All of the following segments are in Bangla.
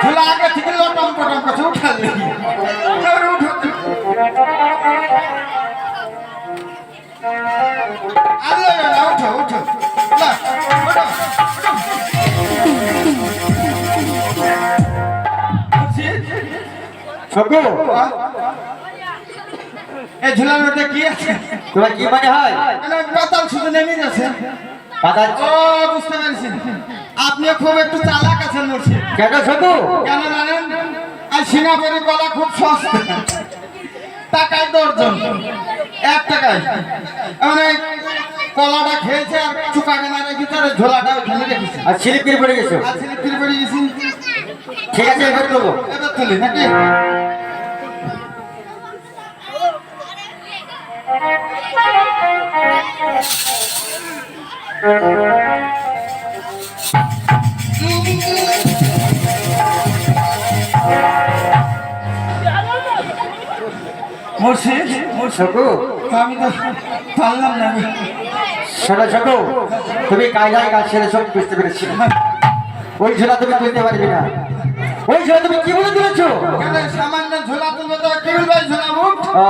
ঝোলা আগে থেকে লটম পটম করছে উঠালি এবারে উঠো আরে না উঠো উঠো। না উঠো সবু এই ঝোলার মধ্যে কি আছে? তোমার কি মনে হয়? মানে পাতাল শুধু নেমে গেছে। পাতা ও বুঝতে পেরেছি। আপনি খুব একটু চালাক আছেন মুর্শিদ। কেন সবু কেন জানেন? আর সিঙ্গাপুরি কলা খুব সস্তা। টাকায় দর্জন। এক টাকায়। মানে কলাটা খেয়েছে আর চুকা কেনা রেখেছে আর ঝোলাটা ওখানে রেখেছে। আর স্লিপ করে পড়ে গেছো? আর ফিরে বেরিয়ে গেছি। ঠিক আছে এবার করব এবার তুলি নাকি? মুর্শিদ সবু আমি তো পারলাম না। শোনো সবু তুমি কায়দায় কাজ ছেড়ে সব বুঝতে পেরেছি। ওই ঝোলা তুমি তুলতে পারবি না। ওই ঝোলা তুমি কি বলে তুলেছো? সামান্য ঝোলা তুলবে তো কি বলবে ঝোলা মুখ? ও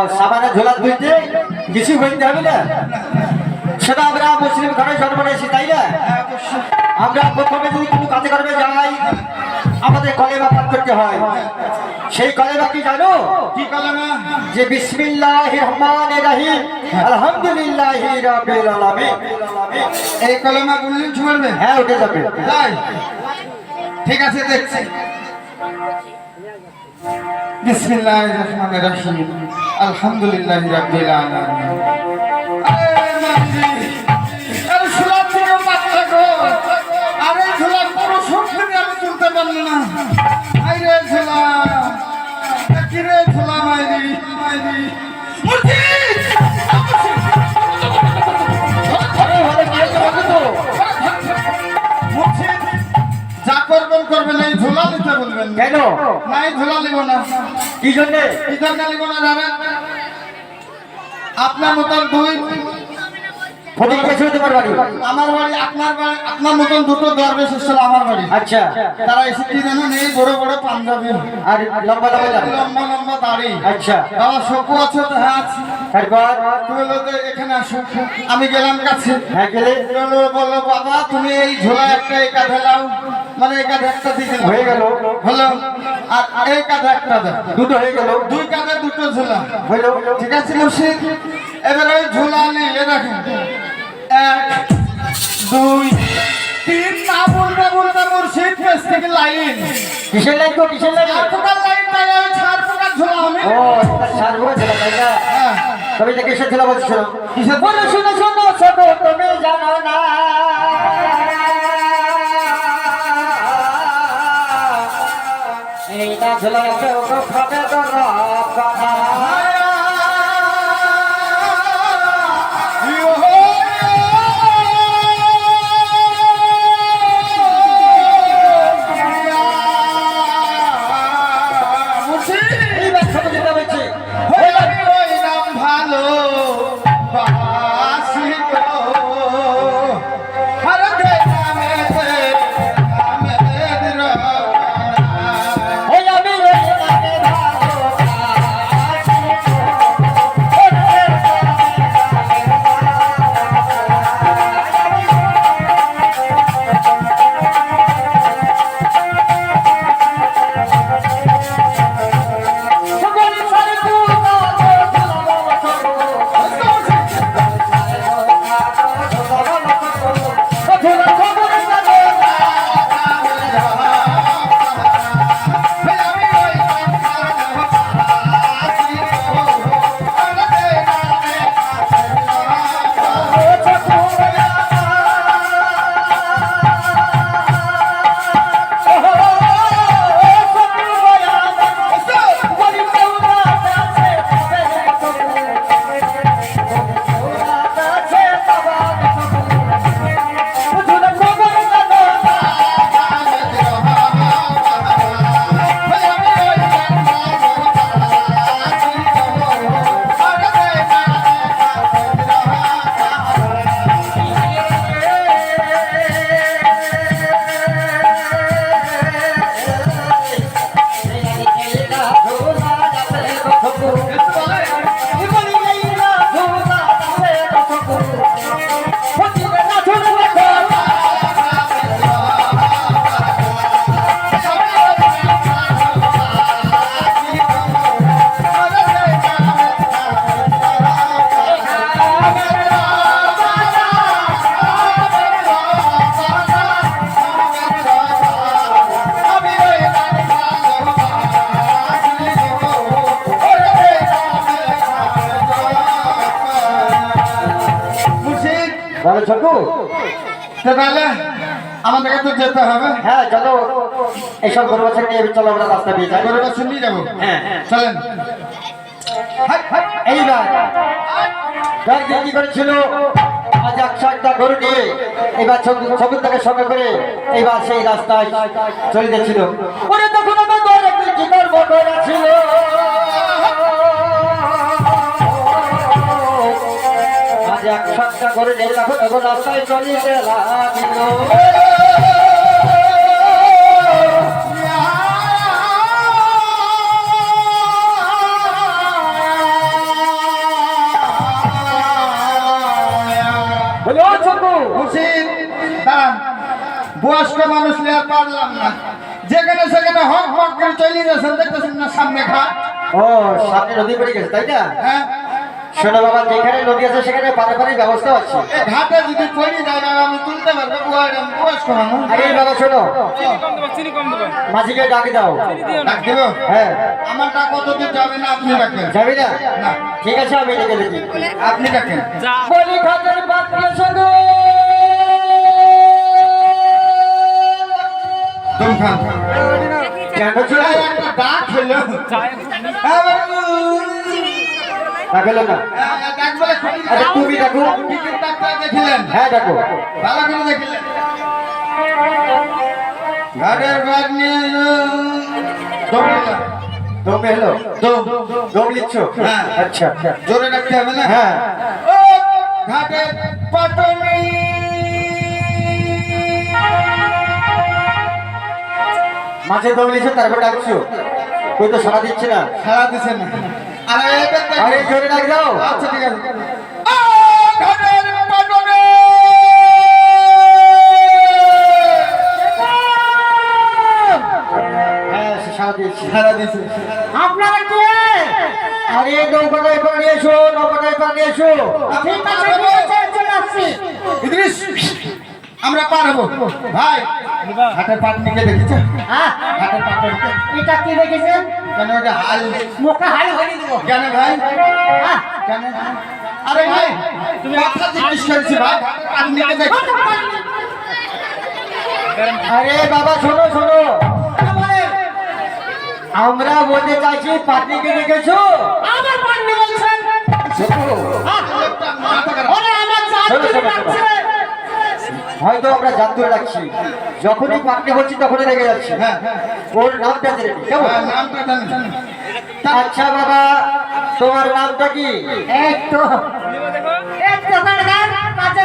ঝোলা তুলতে কিছু বলতে হবে না? সেটা আমরা মুসলিম ঘরে জন্ম নিয়েছি তাই না? আমরা প্রথমে যদি কোনো কাজে করবে যাই আমাদের কলেমা পাঠ করতে হয়। সেই কলেমা কি জানো? কি কলমা? যে বিসমিল্লাহির রহমানির রহিম আলহামদুলিল্লাহি রাব্বিল আলামিন। এই কলমা বললেন চলবে হ্যাঁ উঠে যাবে। তাই? ঠিক আছে দেখছি। বিসমিল্লাহির রহমানির রহিম আলহামদুলিল্লাহি রাব্বিল আলামিন। পারলি না? মাইরি মাইরি। করবেন করবেন এই ঝোলা নিতে বলবেন। কেন? নাই ঝোলা নিব না। কি জন্যে? কি জন্য নিব না জানেন আপনার মতন দুই তোমার বাড়ি। আমার বাড়ি আপনার বাড়ি আপনার মতন দুটো দরবেশ এসেছিল আমার বাড়ি। আচ্ছা। তারা এসে কি বড় বড় পাঞ্জাবি। আর লম্বা লম্বা যাবে লম্বা লম্বা দাড়ি। আচ্ছা। বাবা শকু আছে তো হ্যাঁ আছে। তারপর? তুমি বলল যে এখানে আসো। আমি গেলাম কাছে। হ্যাঁ গেলে? বলল বাবা তুমি এই ঝোলা একটা এই কাঁধে লাও মানে এই কাঁধে একটা দিকে হয়ে গেল। হলো। আর এই কাঁধে একটা দুটো হয়ে গেল। দুই কাঁধে দুটো ঝোলা। ঠিক আছে এবার ওই ঝোলা নিয়ে দেখেন এক দুই তিন না বলতে বলতে মুর্শিদ পেছ থেকে লাইন। কিসের লাইন গো কিসের লাইন চার প্রকার লাইন তাই আমি চার প্রকার ঝোলা আমি। ও এটা সারবো ঝোলা তাই না? হ্যাঁ। তবে এটা কিসের ঝোলা বলছো? কিসের বলো শোনো শোনো ছোট তুমি জানো না। এইটা ঝোলা কেউ তো খাবে তো তো তাহলে আমাদেরকে তো যেতে হবে। হ্যাঁ চলো। এইসব গরু নিয়ে চলো আমরা রাস্তা দিয়ে যাই। গরু বাছুর নিয়ে যাব? হ্যাঁ। চলেন। এইবার যার করেছিল আজ একশো একটা গরু নিয়ে এবার সবুজটাকে সঙ্গে করে এইবার সেই রাস্তায় চলে যাচ্ছিল। ওরে তখন আমার গরু একটি জিগার ছিল। রাস্তায় চলে গেলাম। দাঁড়ান। বয়স্ক মানুষ নিয়ে পারলাম না। যেখানে সেখানে হক হক করে চলে যাচ্ছেন দেখতেছেন না সামনে ঘাট। ও সামনে নদী পড়ে গেছে তাই না? হ্যাঁ। শোনো বাবা যেখানে নদী আছে সেখানে পারাপারি ব্যবস্থা আছে। ঘাটে যদি পড়ে যায় না আমি তুলতে পারব। বয়- বয়স্ক মানুষ আরে বাবা শোনো। মাঝিকে ডাক দাও। ডাক দেব? হ্যাঁ। আমারটা কতদূর যাবে না আপনি রাখবেন যাবি না? না। ঠিক আছে আমি ডেকে দেখি আপনি রাখেন যা। বলি খাতের পাত্রে শোনো কেন একটা ডাক হলো। হ্যাঁ। ডাকলো না। হ্যাঁ, ডাক তুমি দেখিলেন হ্যাঁ ভালো করে দেখিলেন ঘাটের ব্যাগ নিয়ে দৌড়িলাম দমে হ্যাঁ। আচ্ছা। জোরে রাখতে হবে না? হ্যাঁ। ঘাটের পাটনি। মাঝে দম তারপর ডাকছো। কই তো সারা দিচ্ছে না? সারা দিচ্ছে না। আরে জোরে ডাক দাও আচ্ছা ঠিক আছে হ্যাঁ আপনারা কে আরে নৌকাটা এবার নিয়ে এসো নৌকাটা এবার নিয়ে এসো ইদ্রিস আমরা পার হব ভাই ঘাটের পাটনিকে দেখেছ? হ্যাঁ। ঘাটের পাটনিকে এটা কি দেখেছেন? কেন ওটা হাল। মুখে হাল হয়ে দিব। কেন ভাই? কেন আরে ভাই তুমি কথা জিজ্ঞেস করেছি ভাই। দেখো আরে বাবা শোনো শোনো। আমরা বলতে চাইছি পাটনিকে দেখেছ আমার পান্ডে বলছেন। শোনো, মাথা আমার শোনো, লাগছে হয়তো আমরা জানতে রাখছি। যখনই পাটনি বলছি তখনই রেগে যাচ্ছি। হ্যাঁ ওর নামটা জেনে নি, কেমন? হ্যাঁ, আচ্ছা বাবা তোমার নামটা কি?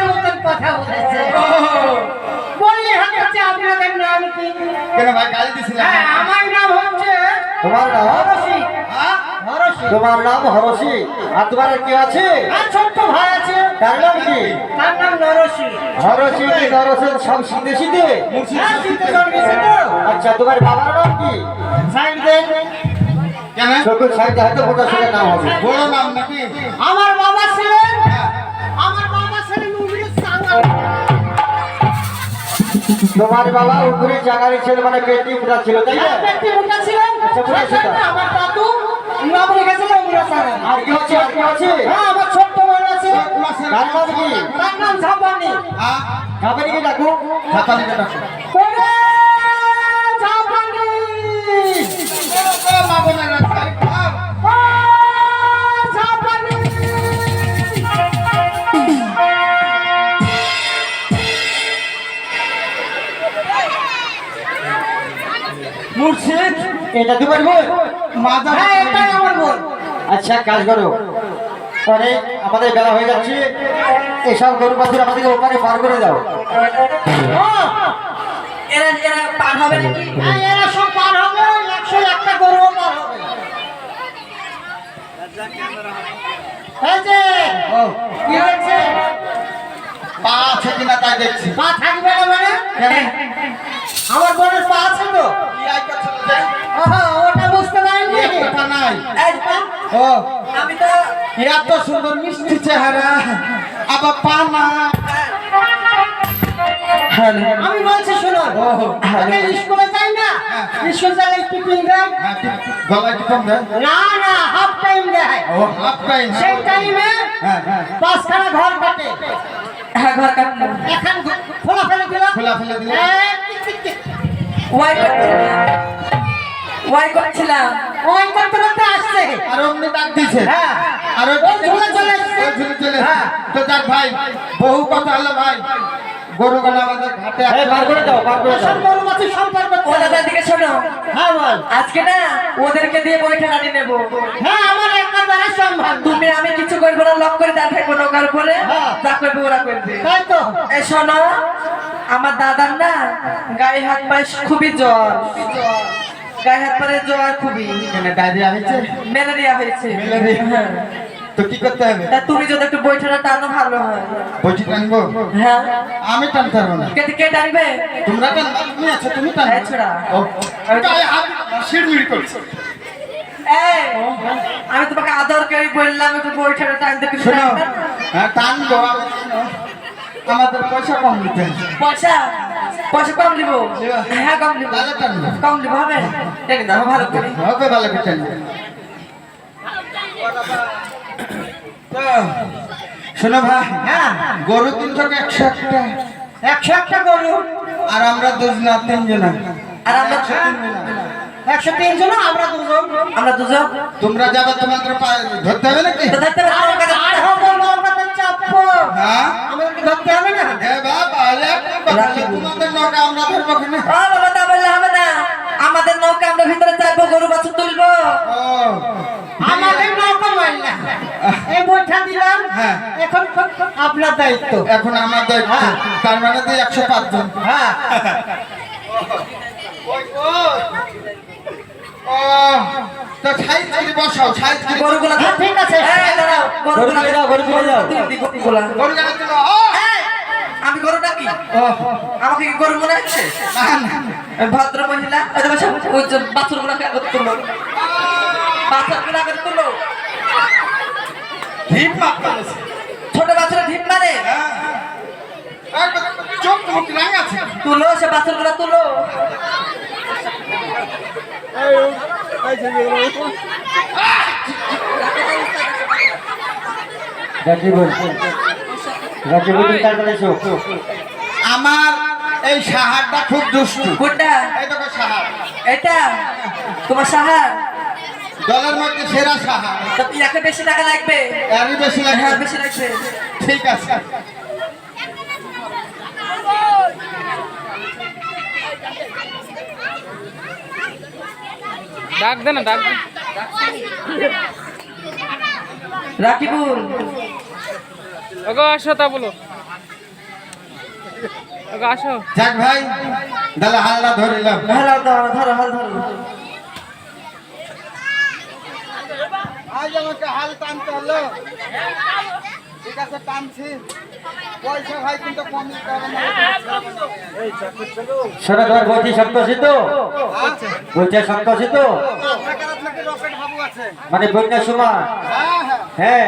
মতন কথা বলেছে। বললি হচ্ছে আপনাদের নাম কি? কেন ভাই গালি দিছিলাম। হ্যাঁ আমার নাম হচ্ছে তোমার নাম? হ্যাঁ? তোমার নাম হরসি আর তোমার কি আছে? আর ছোট্ট ভাই আছে। তার নাম কি? তার নাম নরসি। হরসি কি নরসেন সব শীতে শীতে? হ্যাঁ আচ্ছা তোমার বাবার নাম কি? সাইড দেন কেন? চোখের সাইডে হয়তো নাম হবে। বড় নাম নাকি? আমার বাবা ছিলেন আমার বাবা ছিলেন উগরে সাঙ্গাল। তোমার বাবা উপরে জাগারি ছিল মানে পেটি উঠা ছিল তাই না? ব্যক্তি মুখা ছিলেন আচ্ছা, বুঝেছি আমার দাদু আর কি আর কি হ্যাঁ আমার ছোট্ট বোন আছে। তার নাম কি? তার নাম ঝাপানি। হ্যাঁ। কাপানিকে ডাকো। ঝাপানিকে ডাকো। ওরে ঝাপানি! ও মা বোনেরা, ভাই, ভাই। ও ঝাপানি! মুর্শিদ এটা তোমার বোন মাজা হ্যাঁ এটাই আমার বোন আচ্ছা কাজ করো। অনেক আমাদের বেলা হয়ে যাচ্ছে। এসব গরু বাছুর আমাদেরকে ওপারে পার করে দাও। এরা এরা পার হবে নাকি? হ্যাঁ, এরা সব পার হবে। একশো একটা গরু পার হবে। এই যে ও, কি হয়েছে? পা আছে কিনা তাই দেখছি। পা থাকবে না মানে? আমার বোনের পা আছে তো? কি? ওহো, ওটা বুঝতে পারিনি এই একটা নাই এই পা, ও এত সুন্দর মিষ্টি চেহারা আবার পা না আমি বলছি শোনো স্কুলে যাই না স্কুল যাই একটু পিঙ্গাই হ্যাঁ, গলায় কম দেয় না না হাফ টাইম দেয় ও হাফ টাইম সেই টাইমে হ্যাঁ হ্যাঁ পাঁচখানা ঘর কাটে। হ্যাঁ ঘর কাটলো এখন খোলা ফেলে দিল খোলা ফেলে দিলে ওয়াই ওয়াই করছিলাম। ওই করতে করতে আসছে। আর অমনি ডাক দিছে হ্যাঁ। আর ওই ওই ঝুলে চলে। ওই ঝুলে চলে হ্যাঁ। তো যাক ভাই বহু কথা হলো ভাই। গরু গানা আমাদের ঘাটে এই বার করে দাও বার করে দাও। গরু মাছের সম্পর্ক ও দাদার দিকে শোনো। হ্যাঁ বল। আজকে না ওদেরকে দিয়ে বইটা নাড়ি নেব। হ্যাঁ আমার একেবারে সম্ভব। তুমি আমি কিছু করব না লক করে দাঁড়াই কোনো নৌকার উপরে। হ্যাঁ। যা করবে ওরা করবে। তাই তো। এই শোনো আমার দাদার না গায়ে হাত পায়ে খুবই জ্বর। গায়ে হাত পায়ে জ্বর খুবই এখানে ডায়রিয়া হয়েছে ম্যালেরিয়া হয়েছে। ম্যালেরিয়া? হ্যাঁ। তো কি করতে হবে? তা তুমি যদি একটু বইটা টানো ভালো হয়। টানবো? হ্যাঁ। আমি টানতে পারব না। কে কে টানবে? তোমরা টানবা তুমি তুমি টানবে। হ্যাঁ, ছোড়া। গায়ে হাত শিরমির করছে। আমি তোমাকে আদর করে বললাম একটু বইটা টানতে কিছু শোনো হ্যাঁ টানবো আমাদের পয়সা কম দিতে পয়সা? পয়সা কম দিব হ্যাঁ কম দিব কম দিব হবে টেনে দাও ভালো করে হবে ভালো করে শোনো ভাই হ্যাঁ গরু তিনশো একশো একটা একশো একটা গরু আর আমরা দুজনা তিনজনা আর আমরা একশো তিন জন আমরা দুজন আমরা দুজন তোমরা যাবে তোমাদের ধরতে হবে নাকি ধরতে না, আর হবে হ্যাঁ? আমাদেরকে ধরতে হবে না? এ বাবা তাহলে তোমাদের নৌকা আমরা ধরবো কিনা? ও বাবা তা বললে হবে না। আমাদের নৌকা আমরা ভিতরে চাইব গরু বাছুর তুলবো। আমাদের নৌকা এই দিলাম। হ্যাঁ। এখন আপনার দায়িত্ব। এখন আমার দায়িত্ব। তার মানে তো একশো পাঁচজন হ্যাঁ। ও। তো ছাই বসাও ছাই গরুগুলা আমি গরু ডাকি ও, আমাকে কি গরু মনে হচ্ছে ভদ্র মহিলা বাছুরগুলা আগে তুলো বাছুরগুলা আগে তুলো আছে ছোট বাছুরের ঢিপ মারে হ্যাঁ তুলো সে বাছুরগুলা তুলো রাকিবুল রাকিবুল তুমি আমার এই সাহারটা খুব দুষ্টু। কোনটা? এই সাহার। এটা? তোমার সাহার? দলের মধ্যে সেরা সাহার। তো ইয়াকে বেশি টাকা লাগবে? এরই বেশি লাগে হ্যাঁ বেশি লাগবে। ঠিক আছে। ডাক দে না ডাক দে। রাকিবুল। ওগো আসো তা বলো। ওগো আসো। যাক ভাই হালটা ধরিলাম ধরো ধরো হাল ধরো। আজ আমাকে হাল টানতে হলো। ঠিক আছে টানছি। পয়সা ভাই কিন্তু না। আছে। মানে বন্যার সময়? হ্যাঁ। হ্যাঁ।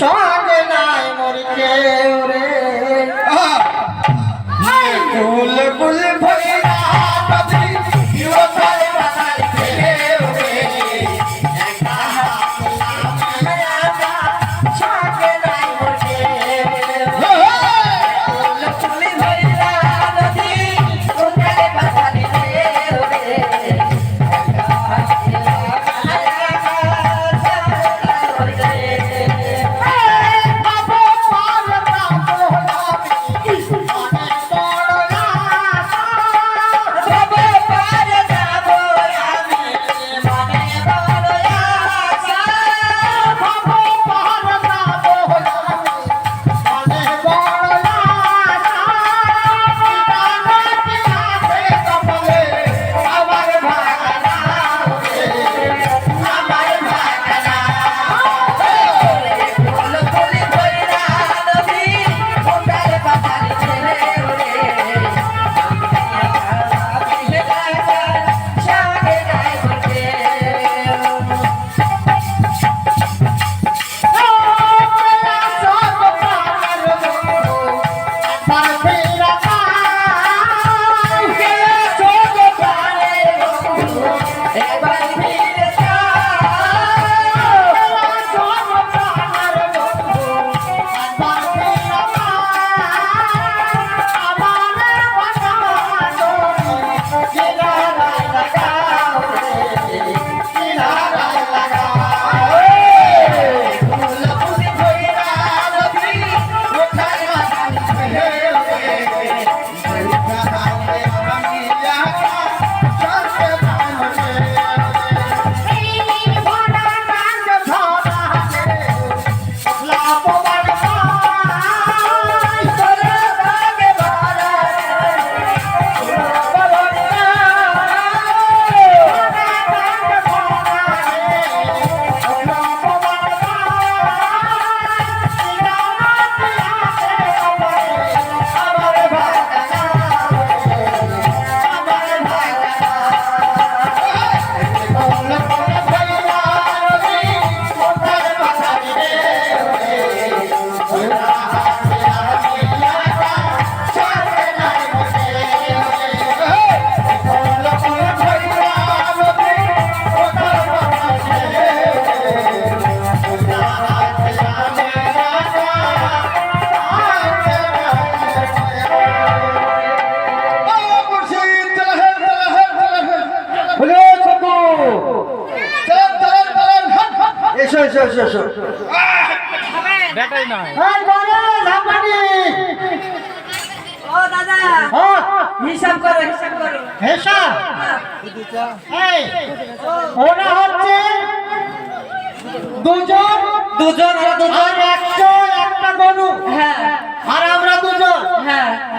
সঙ্গে নাই মরি কেউ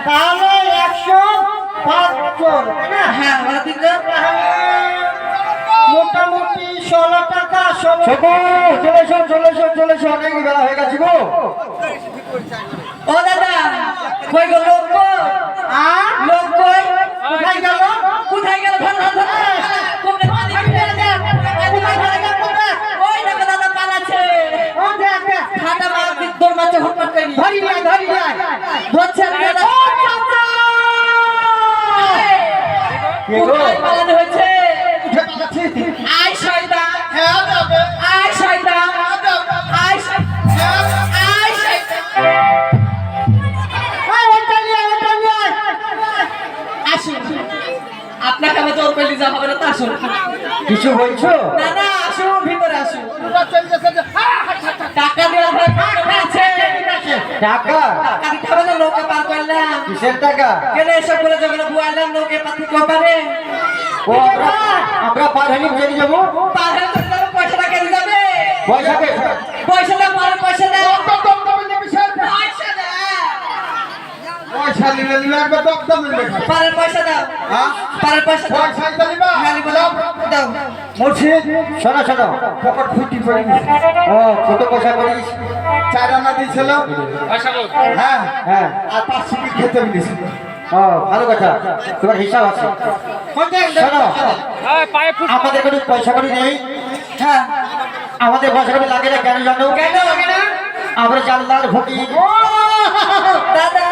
তাহলে একশো পাঁচজন হ্যাঁ মোটামুটি ষোলো টাকা ষোলো চলে এসো চলে এসো চলে এসো অনেক বেলা হয়ে গেছে গো। ও দাদা কই গো লোক লোক কই? কোথায় গেল? কোথায় গেল? দিক দৌড় মারছে ধরি নিয়ে ধরি কে গো? কোথায় পালানো হয়েছে? আয় শয়তান। আয় শয়তান। আয় আয় শয়তান। আপনাকে আমি জোর করে যা হবে না তা আসুন। কিছু বলছো? না না আসুন ভিতরে আসুন। টাকা দেওয়া হয় টাকা হবে না নৌকা পার করলাম। কিসের টাকা কেন এসব বলে যখন বুয়ালাম নৌকে পাতি কপারে ও আমরা পার হইনি চলে যাব। পার হয়ে তো পয়সাটা কেটে যাবে। পয়সা কে পয়সা দাও পরে পয়সা নিলে নিলে একবার দপ্তর মিলবে পরের পয়সা দাও। হ্যাঁ? পরের পয়সা দাও। পয়সা দিবা লিখো দাও দাও। মুর্শিদ শোনো শোনো। পকেট ফুটি পড়ে গেছে। ও কত পয়সা করিস? চার আনা দিয়েছিল হ্যাঁ হ্যাঁ। আর পাঁচ সিটি খেতে দিয়েছিল ও ভালো কথা। তোমার হিসাব আছে? শোনো। ফুট আমাদের কোনো পয়সা করি নেই। হ্যাঁ আমাদের পয়সা করি লাগে না কেন জানো? কেন আমরা জানলার দাদা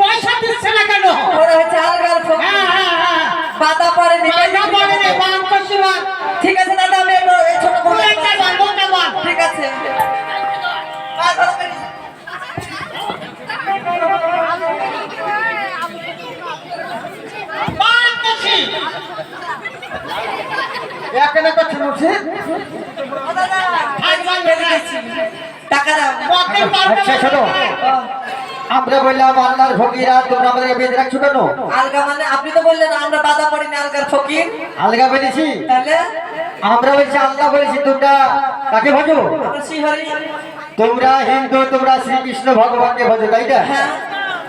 পয়সা দিচ্ছে না কেন? ওরা হচ্ছে ফকির বাধা পরে ঠিক আছে দাদা আমি ছোট ঠিক আছে। এখানে আচ্ছা শোনো। আমরা বললাম আল্লাহর ফকিরা তোমরা আমাদেরকে বেঁধে রাখছো কেন? আলগা মানে আপনি তো বললেন আমরা বাধা পড়িনি আলগার ফকির। আলগা তাহলে? আমরা বলছি আল্লাহ বলেছি তোমরা কাকে ভজো তোমরা হিন্দু তোমরা শ্রীকৃষ্ণ ভগবানকে ভজো তাই না হ্যাঁ।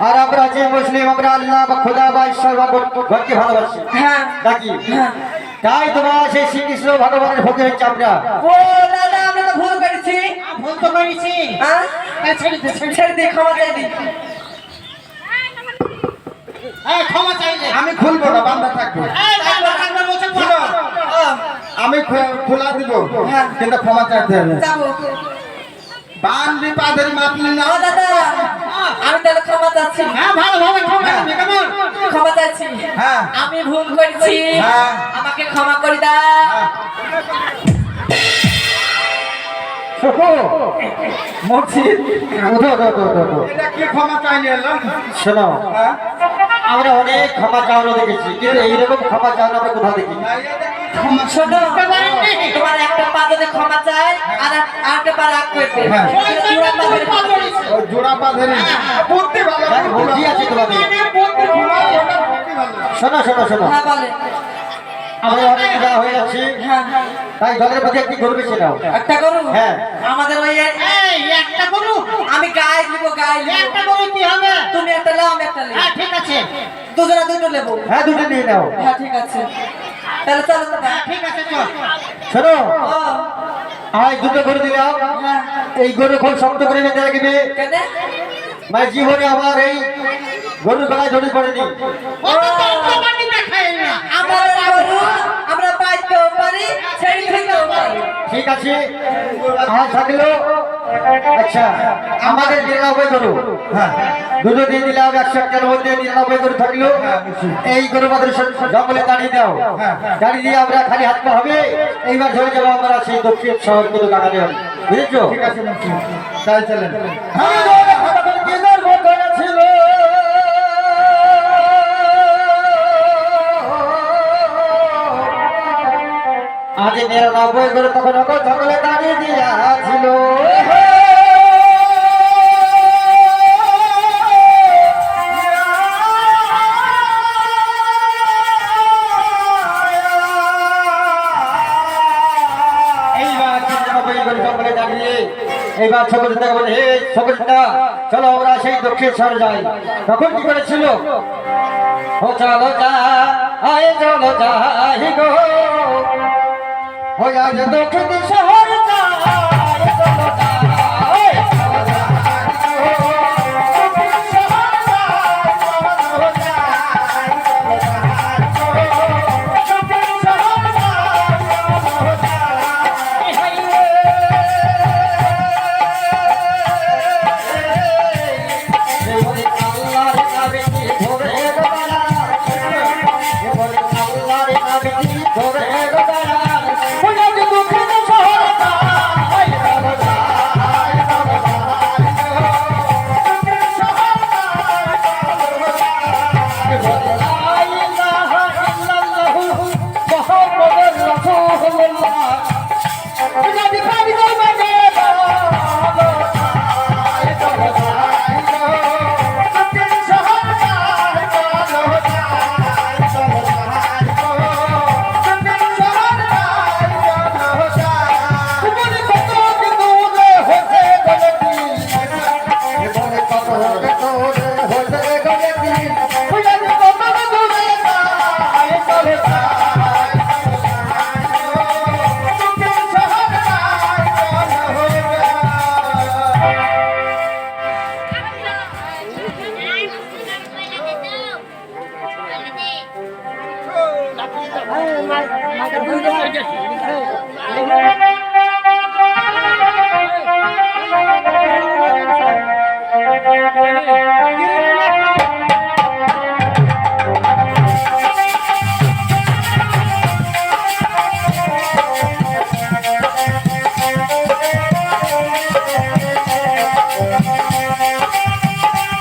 আর আমরা যে মুসলিম আমরা আল্লাহ বা খোদা বা ঈশ্বর বা ভগবানকে ভালোবাসি। হ্যাঁ। নাকি হ্যাঁ। তাই তোমার সেই শ্রীকৃষ্ণ ভগবানের ভক্তি হচ্ছে আমরা। ও দাদা আমরা তো ভুল করেছি। ভুল তো করেছি। হ্যাঁ ছেড়ে দিই ক্ষমা চাই দিই ক্ষমা চাইলে আমি খুলবো না বান্ধা থাকব। আমি খোলা দিব হ্যাঁ। কিন্তু ক্ষমা চাইতে হবে। যাব। বান বিপাদের মাপলি না। ও দাদা আমি তাহলে ক্ষমা চাচ্ছি। হ্যাঁ ভালো ভালো ক্ষমা। কেমন ক্ষমা চাচ্ছি। হ্যাঁ। আমি ভুল করেছি। হ্যাঁ। আমাকে ক্ষমা করে দাও। শোনো এলো? শোনো হ্যাঁ। আমরা অনেক ক্ষমা চাওয়ানো দেখেছি কিন্তু এইরকম ক্ষমা চাওয়ানো আমরা কোথাও দেখি শোনো তোমার একটা পা যদি ক্ষমা চায় আর আর একটা পা রাগ করবে হ্যাঁ। জোড়া পা ধরে ধরে। বুদ্ধি ভালো বুদ্ধি আছে তোমাদের। শোনো শোনো শোনো। হ্যাঁ আমরা অনেক জায়গা হয়ে যাচ্ছি হ্যাঁ হ্যাঁ। তাই দলের প্রতি একটি গরু নাও। একটা করু হ্যাঁ। আমাদের ওই এই একটা গরু। আমি গায়ে দিব গায়ে একটা গরু কি হবে? তুমি একটা লাও আমি একটা হ্যাঁ ঠিক আছে। দুজনে দুটো নেব। হ্যাঁ দুটো নিয়ে নাও। হ্যাঁ ঠিক আছে। তাহলে চলো হ্যাঁ, ঠিক আছে চল। শোনো ও। আজ দুটো গরু দিলাম হ্যাঁ। এই গরু খুব শক্ত করে বেঁধে রাখবে। মানে জীবনে আমার এই গরুর গলায় জড়ি পড়েনি। গরু ঠিক আছে। আজ থাকল। আচ্ছা আমাদের নিরানব্বই গরু। হ্যাঁ দুটো দিয়ে একশো নিরানব্বই গরু থাকল। এই গরু আমাদের জঙ্গলে দাঁড়িয়ে দাও। দাঁড়িয়ে দিয়ে আমরা খালি হাত হবে। এইবার ধরে যাব আমরা সেই দক্ষিণ শহর কিন্তু কাকালে হবে। বুঝেছ? ঠিক আছে তাই চলেন। ছিল আজ নিরানব্বই করে তখন জঙ্গলে দাঁড়িয়ে সকলটা চলো আমরা সেই দক্ষিণ শহরে যাই। তখন কি করেছিল? ও চলো যা আয় চলো যাই গো। ও আজ দক্ষিণ